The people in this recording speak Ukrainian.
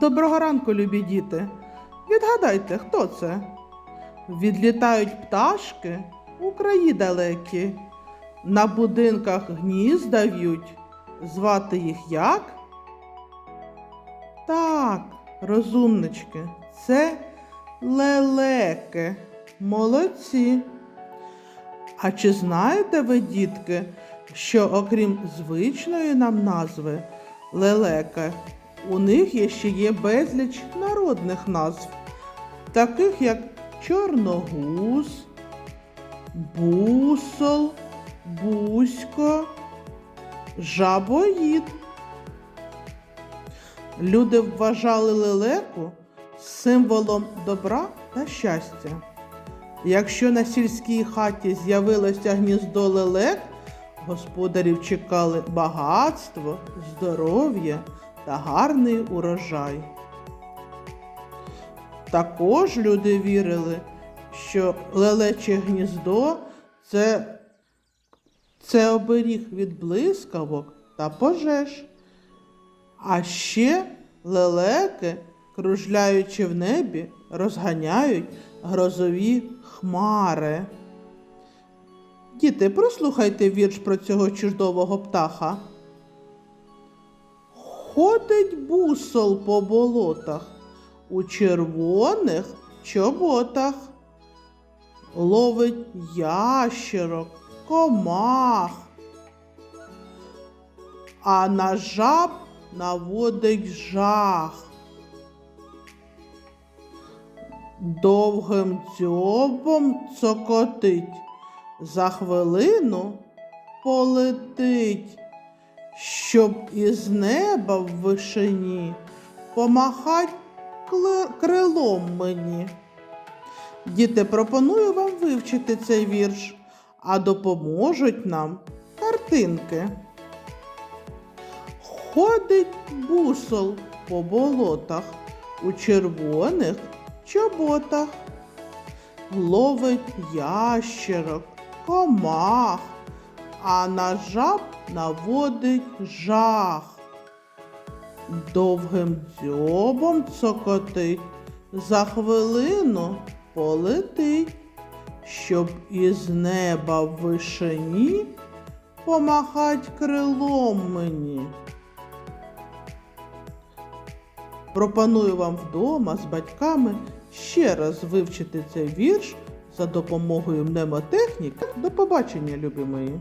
Доброго ранку, любі діти. Відгадайте, хто це? Відлітають пташки у краї далекі. На будинках гнізда в'ють. Звати їх як? Так, розумнички, це лелеки. Молодці. А чи знаєте ви, дітки, що окрім звичної нам назви лелека, у них є ще є безліч народних назв, таких як чорногуз, бусол, бузько, жабоїд. Люди вважали лелеку символом добра та щастя. Якщо на сільській хаті з'явилося гніздо лелек, господарів чекали багатство, здоров'я та гарний урожай. Також люди вірили, що лелече гніздо це, це оберіг від блискавок та пожеж. А ще лелеки, кружляючи в небі, розганяють грозові хмари. Діти, прослухайте вірш про цього чудового птаха. Ходить бусол по болотах у червоних чоботах, ловить ящерок, комах, а на жаб наводить жах. Довгим дзьобом цокотить, за хвилину полетить, щоб із неба в вишині помахать крилом мені. Діти, пропоную вам вивчити цей вірш, а допоможуть нам картинки. Ходить бусол по болотах у червоних чоботах, ловить ящерок, комах, а на жаб наводить жах. Довгим дзьобом цокотить, за хвилину полетить, щоб із неба в вишині помахать крилом мені. Пропоную вам вдома з батьками ще раз вивчити цей вірш за допомогою мнемотехніки. До побачення, любі мої!